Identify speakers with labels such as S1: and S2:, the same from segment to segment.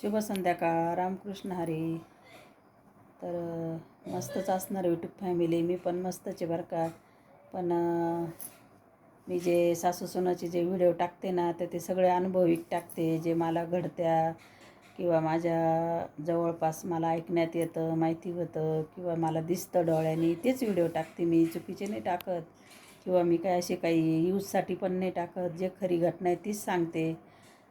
S1: शुभ संध्याकाळ रामकृष्ण हरी. तर मस्तच असणार यूट्यूब फॅमिली मी पण मस्तच आहे बरं का. पण मी जे सासू सुनाचे जे व्हिडिओ टाकते ना तर ते सगळे अनुभविक टाकते. जे मला घडत्या किंवा माझ्या जवळपास मला ऐकण्यात येतं माहिती होतं किंवा मला दिसतं डोळ्यांनी तेच व्हिडिओ टाकते मी. चुकीचे नाही टाकत. किंवा मी काय असे काही यूजसाठी पण नाही टाकत. जे खरी घटना आहे तीच सांगते.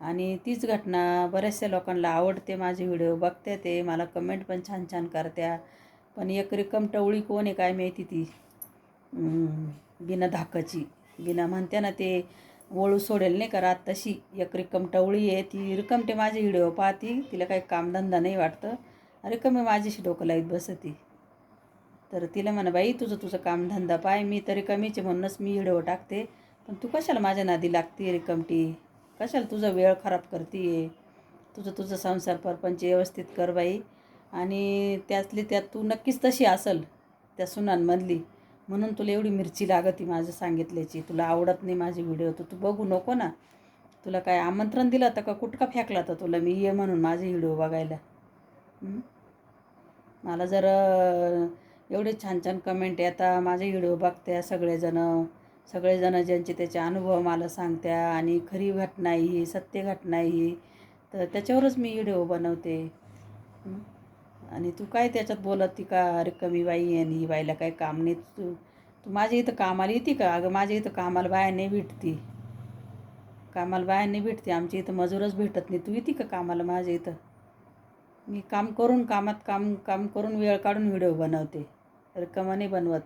S1: आणि तीच घटना बऱ्याचशा लोकांना आवडते माझे व्हिडिओ बघते ते मला कमेंट पण छान छान करत्या. पण एक रिकम टवळी कोण आहे काय माहिती ती? बिना धाकाची. बिना म्हणते ना ते वळू सोडेल नाही करा तशी. एक रिकम टवळी आहे ती रिकमटे माझे व्हिडिओ पाहती तिला काही कामधंदा नाही वाटतं. रिकमी माझ्याशी डोकं लाईत बसती. तर तिला म्हणा बाई तुझं तुझं कामधंदा पाय मी तरी कमीचे म्हणूनच मी व्हिडिओ टाकते. पण तू कशाला माझ्या नादी लागते रिकमटी कशाला तुझा वेळ खराब करते तुझं तुझं संसार परपंच व्यवस्थित कर बाई. आणि त्यातली त्यात तू नक्कीच तशी असल त्या सुनांमधली. म्हणून तुला एवढी मिरची लागती माझं सांगितल्याची. तुला आवडत नाही माझे व्हिडिओ तर तू बघू नको ना. तुला काय आमंत्रण दिलं तर का? कुठका फेकला तर तुला? मी ये म्हणून माझे व्हिडिओ बघायला. मला जर एवढे छान छान कमेंट येतात माझे व्हिडिओ बघत्या सगळेजणं. सगळेजणं ज्यांचे त्याचे अनुभव मला सांगत्या आणि खरी घटना आहे ही सत्य घटना आहे ही तर त्याच्यावरच मी व्हिडिओ बनवते. आणि तू काय त्याच्यात बोलत ती का रिकामी बाई आणि ही बाईला काय काम नाही. तू तू माझ्या इथं कामाला येते का? अगं माझ्या इथं कामाला बाया नाही भेटती. कामाला बाया नाही भेटते. आमच्या इथं मजूरच भेटत नाही. तू येते का कामाला माझ्या इथं? मी काम करून कामात काम काम करून वेळ काढून व्हिडिओ बनवते. रिकामा नाही बनवत.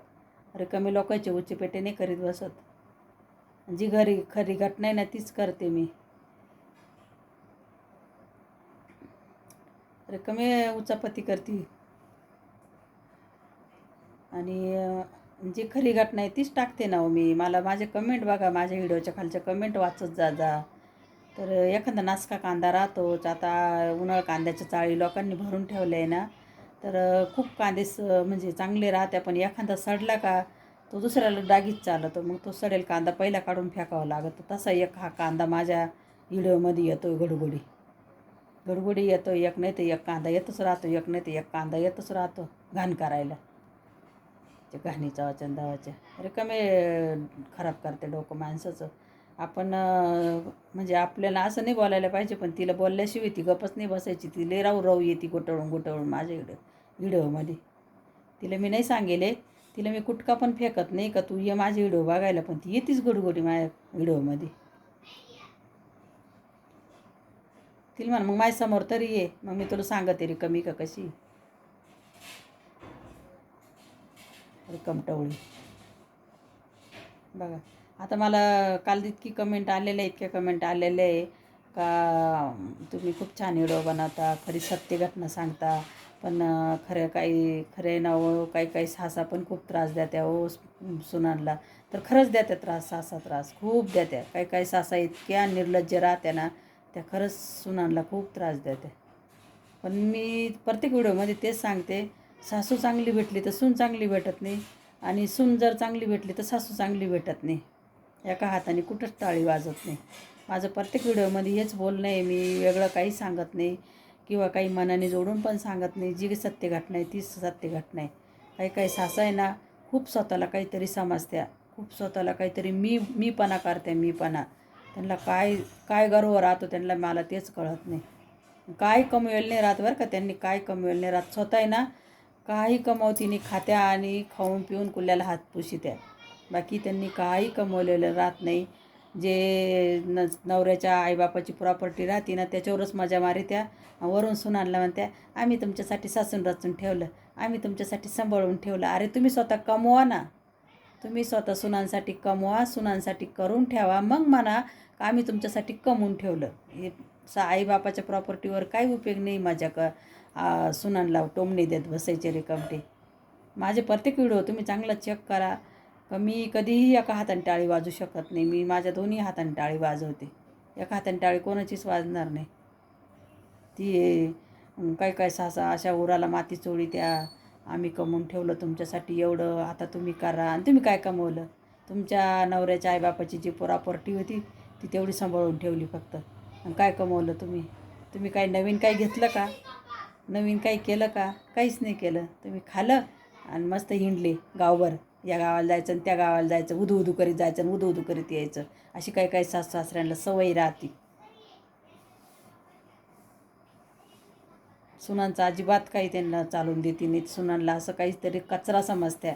S1: रिकामी लोकांचे उच्चे नाही करीत बसत. जी घरी खरी घटना आहे ना तीच करते मी. रिकामी उचापती करते. आणि जी खरी घटना आहे तीच टाकते ना हो मी. मला माझे कमेंट बघा माझ्या व्हिडिओच्या खालच्या कमेंट वाचत जा जा. तर एखादा नासका कांदा राहतोच. आता उन्हाळ कांद्याच्या चाळी लोकांनी भरून ठेवले आहे ना तर खूप कांदे स म्हणजे चांगले राहते पण एखादा सडला का तो दुसऱ्याला डागीत चालतो. मग तो सडेल कांदा पहिला काढून फेकावा लागतो तसा एक हा कांदा माझ्या व्हिडिओमध्ये येतो घडघडी. घडघडी येतो एक नाही तर एक कांदा येतच राहतो एक नाही तर एक कांदा येतच राहतो घाण करायला. ते घाणीचा वाचन दावाच्या रिकामे खराब करते डोकं माणसाचं. आपण म्हणजे आपल्याला असं नाही बोलायला पाहिजे पण तिला बोलल्याशिवाय ती गपच नाही बसायची. ती लय राहू राहू येते गोटळून गोटळून माझ्या व्हिडिओ व्हिडिओमध्ये. तिला मी नाही सांगेले. तिला मी कुटका पण फेकत नाही का तू ये माझे व्हिडिओ बघायला पण ती येतीच गोडगोडी माझ्या व्हिडिओमध्ये. तिला म्हण मग माझ्यासमोर तरी ये मग मी तुला सांगते रे कमी का कशी. रिकम टवळी. बघा आता मला काल इतकी कमेंट आलेल्या आहे इतक्या कमेंट आलेले आहे का तुम्ही खूप छान व्हिडिओ बनवता खरी सत्य घटना सांगता पण खरं काही खरे नाव हो, काही काही सासा पण खूप त्रास द्यात्या ओ हो, सुनांना. तर खरंच द्यात्या त्रास सासा त्रास. खूप द्यात्या काही काही सासा इतक्या निर्लज्ज राहत्या ना त्या खरंच सुनांना खूप त्रास द्यात्या पण मी प्रत्येक व्हिडिओमध्ये तेच सांगते सासू चांगली भेटली तर सून चांगली भेटत नाही आणि सून जर चांगली भेटली तर सासू चांगली भेटत नाही. एका हाताने कुठंच टाळी वाजत नाही. माझं प्रत्येक व्हिडिओमध्ये हेच बोलणं आहे मी वेगळं काही सांगत नाही. किंवा काही मनाने जोडून पण सांगत नाही जी सत्य घटना आहे तीच सत्य घटना आहे. काही काही सासा आहे ना खूप स्वतःला काहीतरी समजत्या. खूप स्वतःला काहीतरी मी मीपणा करते मीपणा त्यांना काय काय गर्व राहतो त्यांना मला तेच कळत नाही. काय कमवेल नाही राहत बरं का त्यांनी काय कमवेल नाही राहत. स्वतः आहे ना काही कमवतीने खात्या आणि खाऊन पिऊन कुल्याला हात पुशित्या. बाकी त्यांनी काही कमवलेलं राहत नाही. जे न नवऱ्याच्या आईबापाची प्रॉपर्टी राहते ना त्याच्यावरच मजा मारित्या वरून सुनानला म्हणत्या आम्ही तुमच्यासाठी सासून रचून ठेवलं. आम्ही तुमच्यासाठी सांभाळून ठेवलं. अरे तुम्ही स्वतः कमवा ना. तुम्ही स्वतः सुनांसाठी कमवा सुनांसाठी करून ठेवा. मग म्हणा का आम्ही तुमच्यासाठी कमवून ठेवलं. हे सा आईबापाच्या प्रॉपर्टीवर काही उपयोग नाही माझ्या क आ, सुनांना टोमणे देत बसायचे रिकामटे माझे प्रत्येक व्हिडिओ तुम्ही चांगला चेक करा. मी कधीही एका हाताने टाळी वाजू शकत नाही. मी माझ्या दोन्ही हाताने टाळी वाजवते. एका हाताने टाळी कोणाचीच वाजणार नाही. ती काय काय सासा अशा उराला माती चोळी त्या आम्ही कमवून ठेवलं तुमच्यासाठी एवढं. आता तुम्ही करा आणि तुम्ही काय कमवलं? तुमच्या नवऱ्याच्या आईबापाची जी प्रॉपर्टी होती ती तेवढी सांभाळून ठेवली फक्त. आणि काय कमवलं तुम्ही? तुम्ही काही नवीन काही घेतलं का? नवीन काही केलं का? काहीच नाही केलं. तुम्ही खालं आणि मस्त हिंडले गावभर. या गावाला जायचं आणि त्या गावाला जायचं उदू उधू करीत जायचं आणि उदू उधू करीत यायचं. अशी काही काही सास सासऱ्यांना सवय राहते. सुनांचा अजिबात काही त्यांना चालून देते नाही सुनांना असं काहीतरी कचरा समजत्या.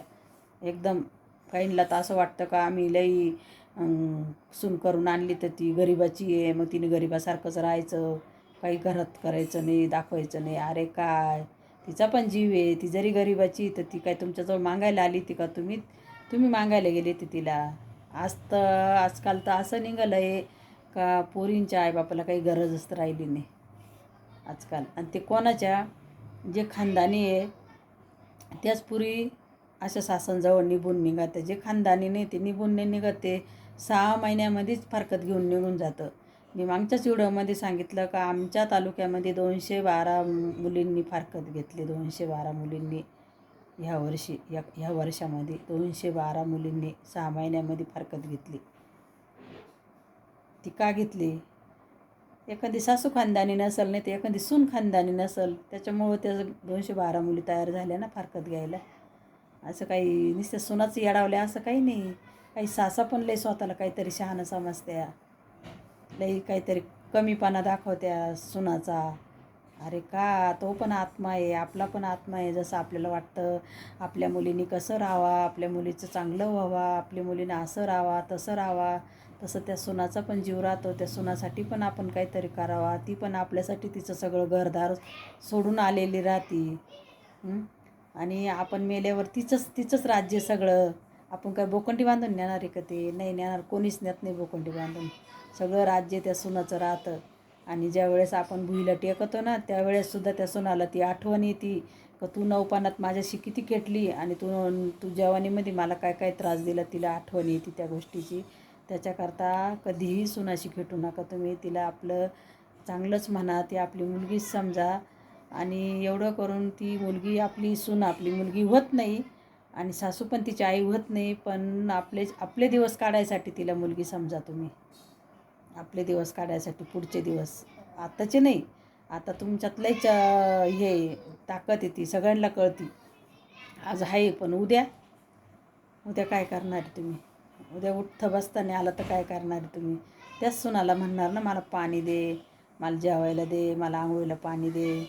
S1: एकदम काहींना तर असं वाटतं का आम्ही लई सून करून आणली तर ती गरिबाची आहे. मग तिने गरिबासारखंच राहायचं. काही घरात करायचं नाही दाखवायचं नाही. अरे काय? तिचा पण जीव आहे ती जरी गरिबाची तर ती काय तुमच्याजवळ मागायला आली ती का तुम्ही? तुम्ही मागायला गेले ते तिला. आज तर आजकाल तर असं निघालं आहे का पोरींच्या आईबापाला काही गरजच राहिली नाही आजकाल. आणि ते कोणाच्या? जे खानदानी आहे त्याच पुरी अशा सासनजवळ निघून निघते. जे खानदानी नाही ते निघून नाही निघते. सहा महिन्यामध्येच फारकत घेऊन निघून जातं. मी मागच्याच व्हिडिओमध्ये सांगितलं का आमच्या तालुक्यामध्ये दोनशे बारा मुलींनी फारकत घेतली दोनशे बारा मुलींनी ह्या वर्षी या ह्या वर्षामध्ये दोनशे बारा मुलींनी सहा महिन्यामध्ये फारकत घेतली. ती का घेतली? एखादी सासू खानदानी नसेल नाही तर एखादी सून खानदानी नसेल त्याच्यामुळं त्या दोनशे बारा मुली तयार झाल्या ना फारकत घ्यायला. असं काही नुसत्या सुनाचं येडावल्या असं काही नाही. काही सासा पण लई स्वतःला काहीतरी शहाणं समजत्या. लई काहीतरी कमीपणा दाखवत्या सुनाचा. अरे का तो पण आत्मा आहे आपला पण आत्मा आहे जसं आपल्याला वाटतं आपल्या मुलींनी कसं राहावा आपल्या मुलीचं चांगलं व्हावा आपल्या मुलीनं असं राहावा तसं राहावा. तसं त्या सुनाचा पण जीव राहतो त्या सुनासाठी पण आपण काहीतरी करावा ती पण आपल्यासाठी तिचं सगळं घरदार सोडून आलेली राहती. आणि आपण मेल्यावर तिचंच तिचंच राज्य सगळं. आपण काय बोकंडी बांधून नेणार आहे का ते? नाही नेणार कोणीच नेत नाही बोकंडी बांधून. सगळं राज्य त्या सुनाचं राहतं. आणि ज्या वेळेस आपण भुईला टेकतो ना त्यावेळेससुद्धा त्या सुनाला ती आठवण येते. का तू नवपानात माझ्याशी किती केटली आणि तू तू जवानीमध्ये मला काय काय त्रास दिला तिला आठवण येते त्या गोष्टीची. त्याच्याकरता कधीही सुनाशी खेटू नका तुम्ही. तिला आपलं चांगलंच म्हणा ती आपली मुलगीच समजा. आणि एवढं करून ती मुलगी आपली सून आपली मुलगी होत नाही. आणि सासू पण तिची आई होत नाही पण आपले आपले दिवस काढायसाठी तिला मुलगी समजा तुम्ही. आपले दिवस काढायसाठी पुढचे दिवस. आत्ताचे नाही. आता तुमच्यातलेच हे ताकद येते सगळ्यांना कळती. आज आहे पण उद्या? उद्या काय करणार आहे तुम्ही? उद्या उठतं बसताना आलं तर काय करणार आहे तुम्ही? त्याच सुनाला म्हणणार ना मला पाणी दे मला जेवायला दे मला आंघोळीला पाणी दे.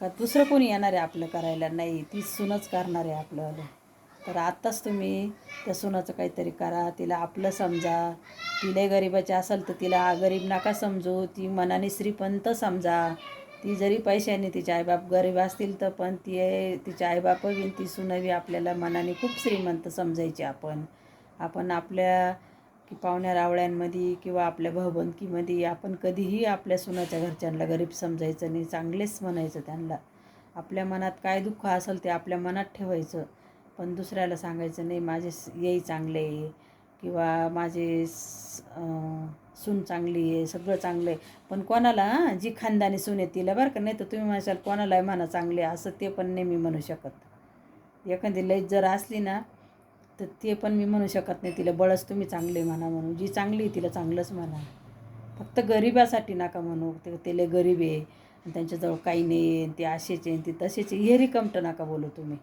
S1: का दुसरं कोणी येणार आहे आपलं करायला? नाही तीच सुनच करणार आहे आपलं. तर आत्ताच तुम्ही त्या सुनाचं काहीतरी करा तिला आपलं समजा. तिला गरिबाची असेल तर तिला गरीब नका समजू. ती मनाने श्रीपंत समजा. ती जरी पैशाने तिचे आईबाप गरीब असतील तर पण ती तिचे आईबाप बी ती सुनवी आपल्याला मनाने खूप श्रीमंत समजायची आपण. आपण आपल्या की पाहुण्या रावळ्यांमध्ये किंवा आपल्या भाऊबंदकीमध्ये आपण कधीही आपल्या सुनाच्या घरच्यांना गरीब समजायचं नाही चांगलेच म्हणायचं त्यांना. आपल्या मनात काय दुःख असेल ते आपल्या मनात ठेवायचं. पण दुसऱ्याला सांगायचं नाही माझे येई चांगले आहे किंवा माझे सून चांगली आहे सगळं चांगलं आहे. पण कोणाला जी खानदानी सून आहे तिला बरं का नाही तर तुम्ही म्हणाल कोणालाही म्हणा चांगले असं ते पण नाही मी म्हणू शकत. एखादी लईत जर असली ना तर ते पण मी म्हणू शकत नाही तिला बळच तुम्ही चांगले म्हणा म्हणून. जी चांगली आहे तिला चांगलंच म्हणा. फक्त गरिबासाठी नका म्हणू ते ते गरीब आहे आणि त्यांच्याजवळ काही नाही ते असेच आहे ते तसेच हे रिकमटं नका बोलू तुम्ही.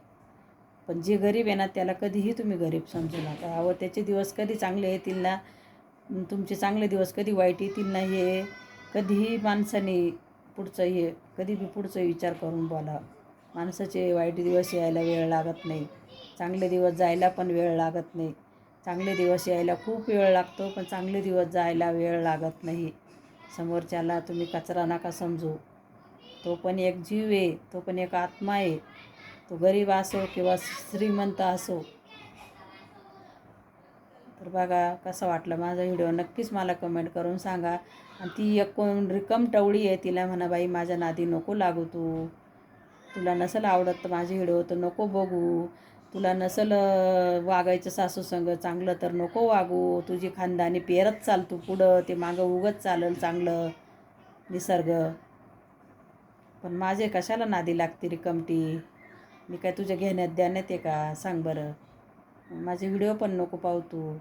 S1: पण जे गरीब आहे ना त्याला कधीही तुम्ही गरीब समजू नका. व त्याचे दिवस कधी चांगले येतील ना? तुमचे चांगले दिवस कधी वाईट येतील ना हे? कधीही माणसाने पुढचं हे कधी बी पुढचं विचार करून बोला माणसाचे वाईट दिवस यायला वेळ लागत नाही. चांगले दिवस जायला पण वेळ लागत नाही. चांगले दिवस यायला खूप वेळ लागतो पण चांगले दिवस जायला वेळ लागत नाही. समोरच्याला तुम्ही कचरा नका समजू. तो पण एक जीव आहे तो पण एक आत्मा आहे. तो गरीब असो किंवा श्रीमंत असो. तर बघा कसं वाटलं माझा व्हिडिओ नक्कीच मला कमेंट करून सांगा. आणि ती एक कोण रिकम टवळी आहे तिला म्हणा बाई माझ्या नादी नको लागू तू. तुला नसेल आवडत तर माझे व्हिडिओ तर नको बघू. तुला नसेल वागायचं सासू संग चांगलं तर नको वागू. तुझी खानदानी पेरत चाल तू पुढं. ते मागं उगत चालल चांगलं. निसर्ग. पण माझे कशाला नादी लागते रिकमटी? मी काय तुझ्या घेण्यात द्याण्यात आहे का? सांग बरं. माझे व्हिडिओ पण नको पाहू तू.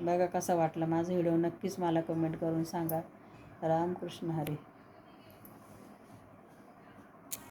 S1: बघा कसा वाटला माझा व्हिडिओ. नक्कीच मला कमेंट करून सांगा. रामकृष्ण हरी.